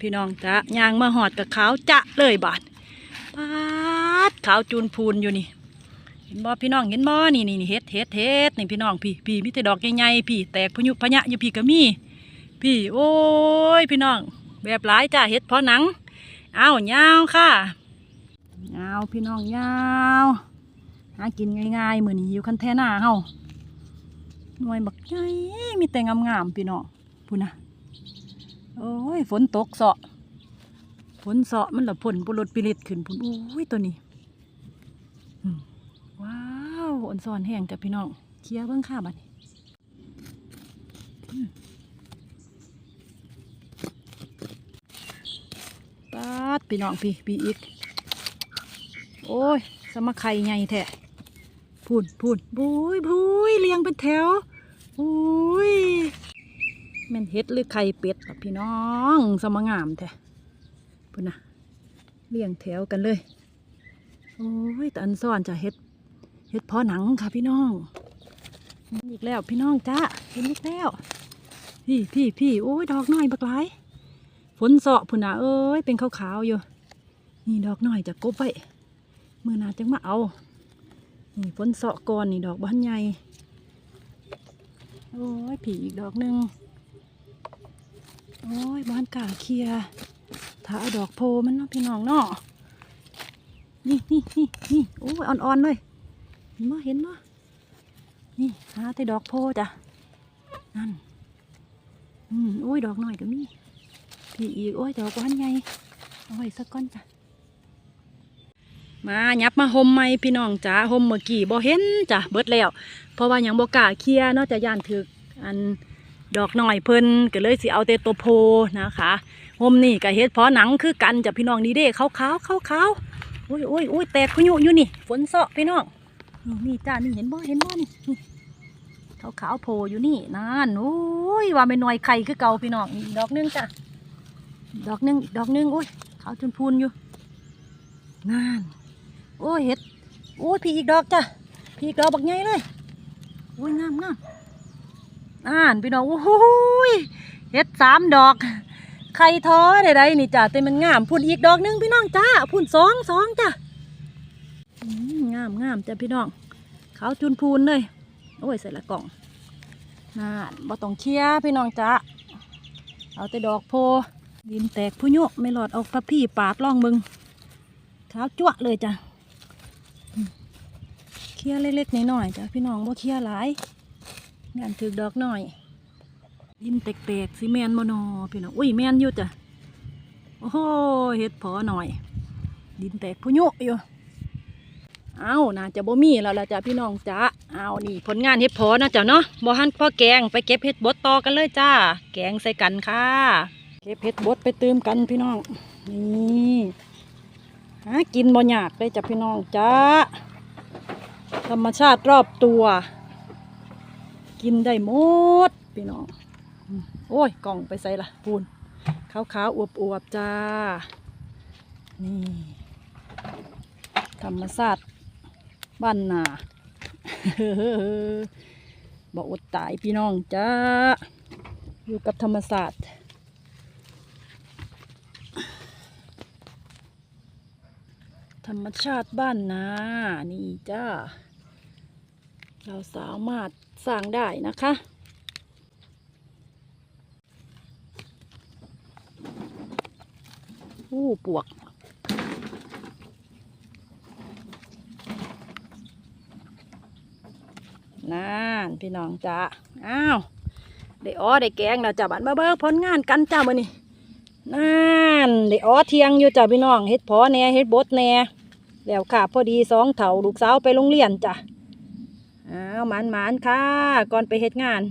พี่น้องจ้ะยางมาหอดกับขาวจะเลยบาดปาดขาวจูนพูนอยู่นี่ เห็นบ่พี่น้องเห็นบ่นี่นี่นี่เฮ็ดเฮ็ดเฮ็ดนี่พี่น้องพี่พี่มีแต่ดอกใหญ่ๆพี่แตกพยุพยะอยู่พี่ก็มีพี่โอ้ยพี่น้อง แบบหลายจ้าเฮ็ดเพอหนังเอายาวค่ะยาวพี่น้องยาวหากินง่ายๆเหมือนอยู่คันแท่หน้าเฮาหน่วยบักใหญ่มีแต่งามๆพี่น้องพุ่นนะ โอ้ยฝนตกเสาะฝนเสาะมันละพ่นปุรดปิริตขึ้นพุ่นโอ้ยตัวนี้ว้าวอ่อนซอนแห้งจ้ะพี่น้องเคลียร์เบิ่งค่ะบัดนี้ปาดพี่น้องพี่พี่อีก โอ้ย สมาไข่ใหญ่แท้พูนพูนบุ้ยบุ้ยเลี้ยงเป็นแถวบุ้ย แม่นเฮ็ดหรือไข่เป็ดพี่น้องสมงามแท้พุ่นนะเลี้ยงแถวกันเลย โอ้ยแต่อันซ่อนจะเฮ็ดเฮ็ดเพอหนังค่ะพี่น้องอีกแล้วพี่น้องจ้าเห็นอีกแล้ว พี่พี่พี่โอ้ยดอกน้อยบักหลายฝนเสาะพุ่นน่ะเอ้ยเป็นขาวๆอยู่ นี่ดอกน้อยจะกบไว้มือนาจังมาเอานี่ฝนเสาะก่อนนี่ดอกบานใหญ่โอ้ยผีอีกดอกหนึ่ง โอ้ยบ้านกาเคลียถ้าเอาดอกโพมันเนาะพี่น้องเนาะนี่นี่นี่นี่โอ้ยอ่อนๆเลยเห็นมั้เห็นมั้นี่หาแต่ดอกโพจ้ะนั่นอืมโอ้ยดอกหน้อยก็มีพี่อีกโอ้ยดอกหวานไงเอาไว้สักก้อนจ้ะมายับมาหมไหมพี่น้องจ้าหมเมื่อกี้บ่เห็นจ้ะเบิดแล้ว เพราะว่ายังบ่กล้าเคลียเนาะจะย่านถึกอัน ดอกหน่อยเพิ่นก็เลยสิเอาแต่ตัวโพนะคะห่มนี่ก็เฮ็ดพอหนังคือกันจ้ะพี่น้องนี่เด้ขาวขาวขาวขาวๆโอ้ยโอ้ยโอ้ยแตกพยุอยู่นี่ฝนเสาะพี่น้องนี่นี่จ้านี่เห็นบ่เห็นบ่นี่นี่ขาวขาวโพอยู่นี่นั่นโอ้ยว่าไม่น้อยไข่คือเก่าพี่น้องดอกนึงจ้ะดอกนึงดอกนึงโอ้ยขาวจนพูนอยู่นั่นโอ้ยเห็ดโอ้ยพี่อีกดอกจ้ะพี่อีกดอกบักใหญ่เลยโอ้ยงามงาม อ่านพี่น้องโอ้โหเห็ดสามดอก ไข่ท้อใดๆนี่จ้ะแต่มันงามพูนอีกดอกหนึงพี่น้องจ้าพูนสองสองจ้ะอืมงามงามจ้ะพี่น้องขาวจุนพูนเลยโอ้ยใส่ละกล่องน่านบ่ต้องเชียพี่น้องจ้าเอาแต่ดอกโพดินแตกผู้โยกไม่หลอดเอากระพี่ปาดล่องมึงเท้าจั่วเลยจ้ะเคลียเล็กๆน้อยๆจ้ะพี่น้องบ่เคลียหลาย งานถือดอกน้อย ดินแตกๆซีเมนโมโนพี่น้องอุ้ยแมนอยู่จ้ะโอ้โหเฮ็ดพอหน่อย ดินแตกผู้โยกอยู่เอาน่าจะบ่มีแล้วละจ้ะพี่น้องจ้ะเอานี่ผลงานเฮ็ดพอนะจ้ะเนาะบ่หันพ่อแกงไปเก็บเฮ็ดบดต่อกันเลยจ้า แกงใส่กันค่ะ เก็บเห็ดบดไปเติมกันพี่น้อง นี่หากินบ่ยากเลยจ้ะพี่น้องจ้าธรรมชาติรอบตัว กินได้หมดพี่น้องโอ้ยกล่องไปใส่ละปูนขาวขาวๆอวบอวบๆจ้า นี่ธรรมชาติบ้านนาบ่อดตายพี่น้องจ้า อยู่กับธรรมศาสตร์ธรรมชาติบ้านนา นี่จ้า เราสามารถสร้างได้นะคะอู้ปวกนั่นพี่น้องจ้าอ้าวได้อ้อได้แกงแล้วจ้าบันเบิกผลงานกันจ้ามื่อนี้นั่นได้อ้อเทียงอยู่จ้าพี่น้องเฮ็ดพอแน่เฮ็ดบดแน่แล้วค่ะพอดีสองเถาลูกสาวไปโรงเรียนจ้ะ อ้าวหมานหมานค่ะ ก่อนไปเฮ็ดงาน